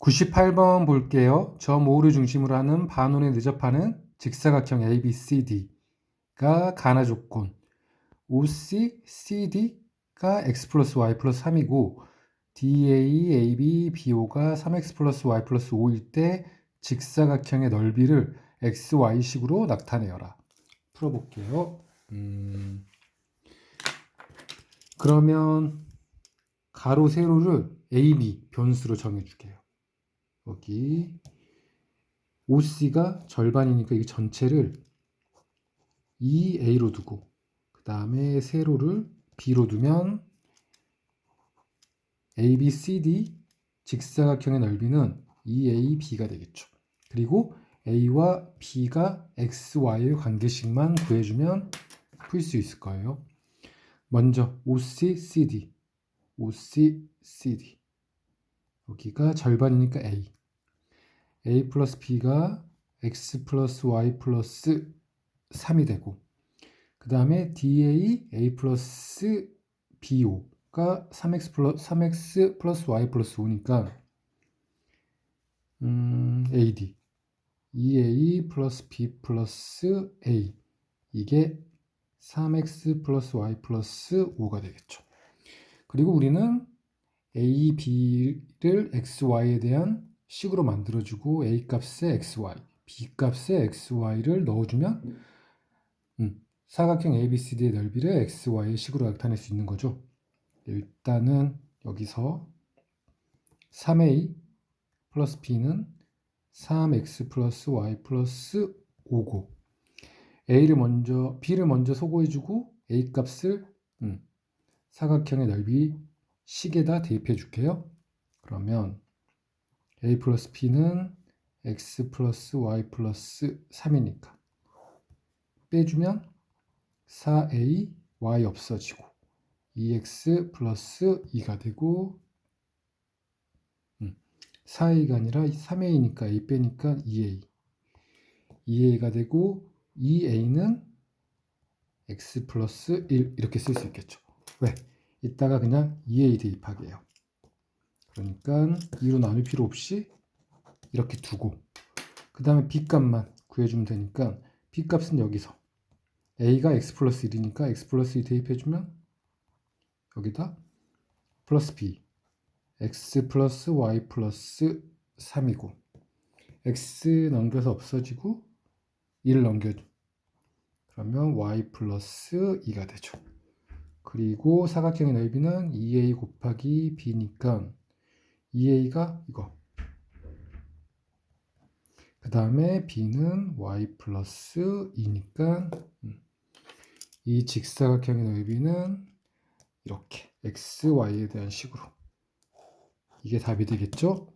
98번 볼게요. 점 5를 중심으로 하는 반원에 늦접하는 직사각형 ABCD가 가나 조건 OC, CD가 x 플러스 y 플러스 3이고 DA, AB, BO가 3x 플러스 y 플러스 5일 때 직사각형의 넓이를 XY식으로 나타내어라. 풀어볼게요. 음, 그러면 가로 세로를 AB 변수로 정해줄게요. 여기 OC가 절반이니까 이 전체를 2A로 두고 그 다음에 세로를 B로 두면 ABCD 직사각형의 넓이는 2AB가 되겠죠. 그리고 A와 B가 X, Y의 관계식만 구해주면 풀 수 있을 거예요. 먼저 OC, CD, OC, CD 여기가 절반이니까 A A 플러스 B가 X 플러스 Y 플러스 3이 되고 그 다음에 DA A 플러스 BO가 3X 플러스 3X 플러스 Y 플러스 5니까 음, AD 2A 플러스 B 플러스 A 이게 3X 플러스 Y 플러스 5가 되겠죠. 그리고 우리는 A, B를 X, Y에 대한 식으로 만들어주고 A 값에 X, Y, B 값에 X, Y를 넣어주면 음, 사각형 ABCD의 넓이를 X, Y의 식으로 나타낼 수 있는 거죠. 일단은 여기서 3A 플러스 B는 3X 플러스 Y 플러스 5고 A를 먼저 B를 먼저 소거해주고 A 값을 음, 사각형의 넓이 식에다 대입해 줄게요. 그러면 a 플러스 b는 x 플러스 y 플러스 3이니까 빼주면 4a y 없어지고 2x 플러스 2가 되고 4a가 아니라 3a니까 a 빼니까 2a 2a가 되고 2a는 x 플러스 1 이렇게 쓸 수 있겠죠. 왜? 이따가 그냥 2a 대입하게요. 그러니까 2로 나눌 필요 없이 이렇게 두고 그 다음에 b값만 구해주면 되니까 b값은 여기서 a가 x 플러스 1이니까 x 플러스 2 대입해주면 여기다 플러스 b x 플러스 y 플러스 3이고 x 넘겨서 없어지고 1 넘겨줘 그러면 y 플러스 2가 되죠. 그리고 사각형의 넓이는 2a 곱하기 b니까 2a가 이거. 그 다음에 b는 y 플러스 2니까 음, 이 직사각형의 넓이는 이렇게 x, y에 대한 식으로 이게 답이 되겠죠?